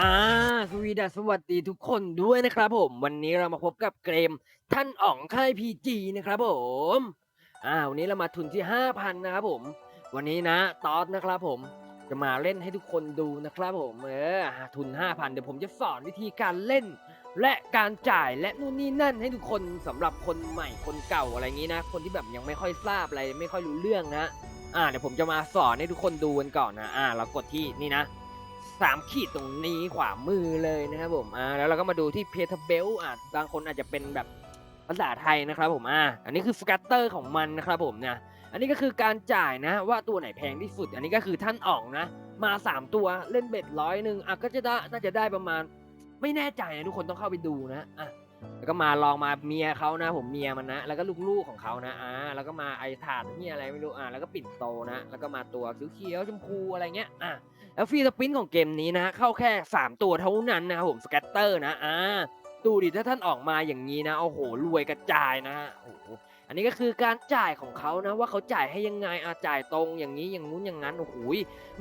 อ่าสวีดัสสวัสดีทุกคนด้วยนะครับผม วันนี้เรามาพบกับเกมท่านอ๋องค่ายพีจีนะครับผมอ่าวันนี้เรามาทุนที่5,000นะครับผม วันนี้นะตอสนะครับผมจะมาเล่นให้ทุกคนดูนะครับผมเออทุน5,000เดี๋ยวผมจะสอนวิธีการเล่น และการจ่ายและนู่นนี่นั่นให้ทุกคนสำหรับคนใหม่คนเก่าอะไรอย่างนี้นะ คนที่แบบยังไม่ค่อยทราบอะไรไม่ค่อยรู้เรื่องนะอ่าเดี๋ยวผมจะมาสอนให้ทุกคนดูกันก่อนนะอ่าเรากดที่นี่นะ สามขีดตรงนี้ขวามือเลยนะครับผมอ่าแล้วเราก็มาดูที่เพทเบลอะบางคนอาจจะเป็นแบบภาษาไทยนะครับผมอ่าอันนี้คือสกัตเตอร์ของมันนะครับผมนะอันนี้ก็คือการจ่ายนะว่าตัวไหนแพงที่สุด อันนี้ก็คือท่านอ่องนะ มา 3 ตัวเล่นเบ็ดร้อยหนึ่งอะก็จะได้น่าจะได้ประมาณ ไม่แน่ใจนะทุกคนต้องเข้าไปดูนะอะ แล้วก็มาลองมาเมียเขานะ ผมเมียมันนะ แล้วก็ลูกๆของเขานะอ่าแล้วก็มาไอถาดที่อะไรไม่รู้อะแล้วก็ปิ่นโตนะ แล้วก็มาตัวเขียวๆชมพูอะไรเงี้ยอะแล้วฟรีสปินของเกมนี้นะ เข้าแค่ 3 ตัวเท่านั้นนะครับผมสแกตเตอร์นะอ่าดูดิถ้าท่านออกมาอย่างนี้นะโอ้โหรวยกระจายนะฮะโอ้โหอันนี้ก็คือการจ่ายของเขานะว่าเขาจ่ายให้ยังไงอาจ่ายตรงอย่างนี้อย่างนู้นอย่างนั้นโอ้โห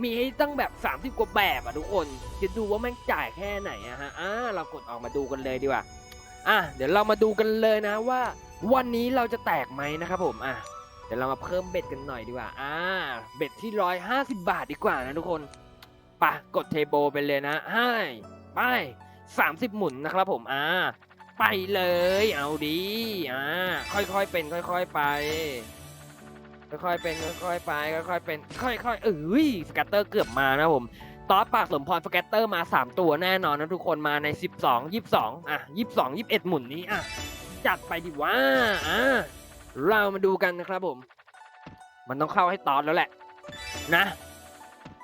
มีให้ตั้งแบบ 30 กว่าแบบอะทุกคนจะดูว่าแม่งจ่ายแค่ไหนอะฮะอ่าเรากดออกมาดูกันเลยดีกว่า อะเดี๋ยวเรามาดูกันเลยนะว่า วันนี้เราจะแตกไหมนะครับผมอะเดี๋ยวเรามาเพิ่มเบ็ดกันหน่อยดีกว่าอ่าเบ็ดที่ร้อยห้าสิบบาทดีกว่านะทุกคนปะกดเทโบไปเลยนะให้ไปสามสิบหมุนนะครับผมอ่าไปเลย เอาดีอ่าค่อยๆเป็น ค่อย ๆ ไป ค่อยๆเป็นค่อยๆไปค่อยๆเป็น ค่อยๆเอ้ยสแกตเตอร์เกือบมานะผม ตอสปากสมพรสแกตเตอร์มา 3 ตัวแน่นอนนะทุกคนมาใน 12 22 อะ 22 21 หมุนนี้อะ จัดไปดิว่าอ่าเรามาดูกันนะครับผม มันต้องเข้าให้ตอสแล้วแหละ นะ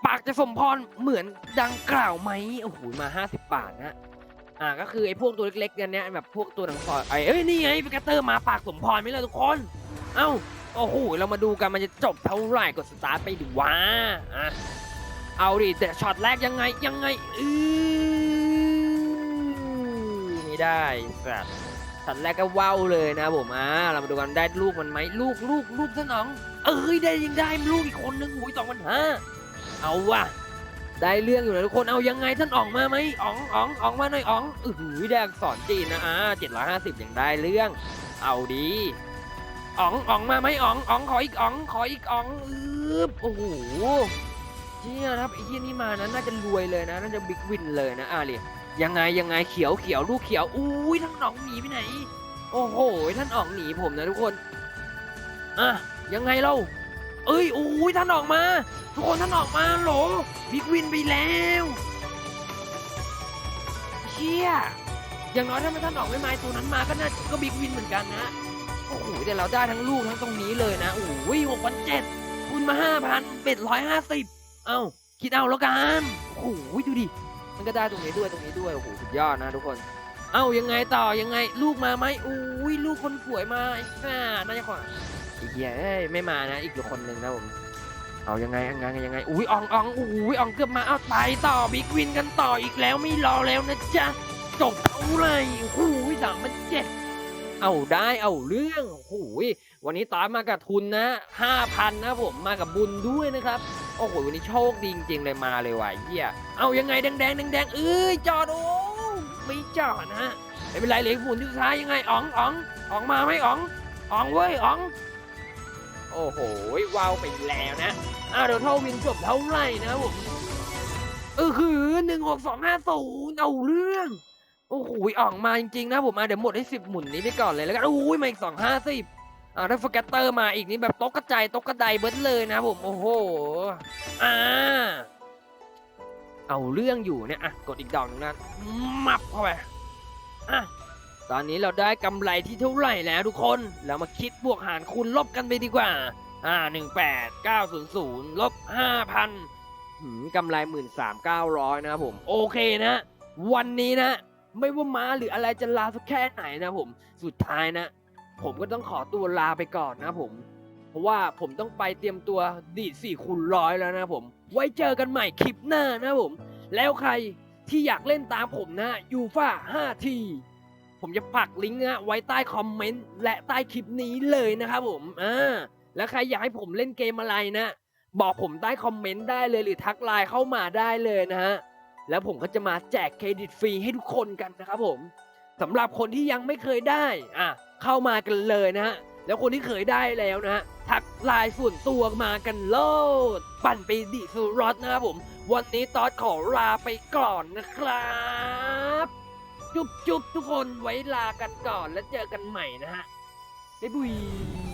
ปากจะสมพรเหมือนดังกล่าวไหมโอ้โหมา 50 บาทนะอ่าก็คือไอ้พวกตัวเล็กๆกันเนี้ยแบบพวกตัวหนังซอยไอ้เอ้ยนี่ไงพิกาเตอร์มาปากสมพรไหมล่ะทุกคน เอ้าโอ้โหเรามาดูกันมันจะจบเท่าไหร่กดสตาร์ทไปดูว่าอะ เอาดิแต่ช็อตแรกยังไงยังไงอือไม่ได้สัตว์ช็อตแรกก็ว้าวเลยนะผมอ่าเรามาดูกันได้ลูกมันไหมลูกลูกลูกสนอง เอ้ยได้ยังได้ลูกอีกคนนึงหูยสองพันห้าเอาว่ะได้เรื่องอยู่นะทุกคนเอายังไงท่านอ๋องมาไหมอ๋องอ๋องอ๋องมาหน่อยอ๋องอือหือแดกสอนจีนนะอ่าเจ็ดร้อยห้าสิบยังได้เรื่อง เอาดีอ๋องอ๋องมาไหมอ๋องอ๋องขออีกอ๋องขออีกอ๋องอืบโอ้โห เชี่ยครับไอ้ที่นี่มานั้นน่าจะรวยเลยนะน่าจะบิ๊กวินเลยนะอ่าเลยยังไงยังไงเขียวเขียวลูกเขียวอุ้ยท่านอ๋องหนีไปไหน โอ้โหท่านอ๋องหนีผมนะทุกคนอะยังไงเรา เอ้ยโอ้ยท่านออกมา ทุกคนท่านออกมาโหลบิ๊กวินไปแล้วเชี่ยอย่างน้อยถ้าไม่ท่านออกไม่ไม้ตัวนั้นมาก็น่าก็บิ๊กวินเหมือนกันนะโอ้โหแต่เราได้ทั้งลูกทั้งตรงนี้เลยนะโอ้ยหกพันเจ็ดคูณมาห้าพันเป็ดร้อยห้าสิบ เอ้าคิดเอาแล้วกันโอ้โหดูดิมันก็ได้ตรงนี้ด้วยตรงนี้ด้วยโอ้โหสุดยอดนะทุกคน เอ้ายังไงต่อยังไงลูกมาไหมอุ้ยลูกคนสวยมาไอ้ห่าน่าจะขวาอีกเหี้ยเอ้ยไม่มานะ อีกอยู่คนหนึ่งนะผมเอายังไงยังไงยังไงอุ้ยอ่องอ่องอุ้ยอ่องเกือบมาเอาไปต่อบิ๊กวินกันต่ออีกแล้วไม่รอแล้วนะจ๊ะจบเท่าไหร่โอ้ยสามพันเจ็ดเอาได้เอาเรื่องโอ้โหวันนี้ตามมากับทุนนะห้าพันนะผมมากับบุญด้วยนะครับ โอ้โหวันนี้โชคดีจริงๆเลยมาเลยว่ะเหี้ยเอายังไงแดงแดงแดงแดงเอ้ยจอดโอ้ไม่จอดนะไม่เป็นไรเหลือฝุ่นที่สุดท้ายยังไงอ๋องอ๋องอ๋องมาไหมอ๋องอ๋องเว้ยอ๋อง โอ้โหว้าวไปแล้วนะอ่าเดี๋ยวเท่าวินจบเท่าไหร่นะผมเออคือหนึ่งหกสองห้าศูนย์เอาเรื่องโอ้โหอ่องมาจริงๆนะผมอะเดี๋ยวหมดให้สิบหมุนนี้ไปก่อนเลยแล้วกันโอ้ยมาอีกสองห้าสิบ อ่าถ้าฟกัตเตอร์มาอีกนี่แบบโต๊ะกระจายโต๊ะกระไดเบิดเลยนะผมโอ้โหอ่าเอาเรื่องอยู่เนี่ยอะกดอีกดอกหนึงนะมับเข้าไปอะตอนนี้เราได้กำไรที่เท่าไหร่แล้วทุกคนเรามาคิดบวกหารคูณลบกันไปดีกว่าอ่าหนึ่งแปดเก้าศูนย์ศูนย์ลบห้าพันหืมกำไรหมื่นสามเก้าร้อยนะครับผมโอเคนะ วันนี้นะ ไม่ว่าม้าหรืออะไรจะลาสักแค่ไหนนะผม สุดท้ายนะ ผมก็ต้องขอตัวลาไปก่อนนะผม เพราะว่าผมต้องไปเตรียมตัวดีดสี่คูณร้อยแล้วนะผม ไว้เจอกันใหม่คลิปหน้านะผม แล้วใครที่อยากเล่นตามผมนะยูฟ่า5ทีผมจะปักลิงก์นะไว้ใต้คอมเมนต์และใต้คลิปนี้เลยนะครับผมอ่าแล้วใครอยากให้ผมเล่นเกมอะไรนะ บอกผมใต้คอมเมนต์ได้เลยหรือทักไลน์เข้ามาได้เลยนะฮะแล้วผมก็จะมาแจกเครดิตฟรีให้ทุกคนกันนะครับผมสำหรับคนที่ยังไม่เคยได้อะ เข้ามากันเลยนะฮะ แล้วคนที่เคยได้แล้วนะฮะ ทักลายส่วนตัวมากันโลด ปั่นไปดิสุรอตนะครับผม วันนี้ตอดขอลาไปก่อนนะครับ จุ๊บจุ๊บทุกคนไว้ลากันก่อนแล้วเจอกันใหม่นะฮะบ๊ายบาย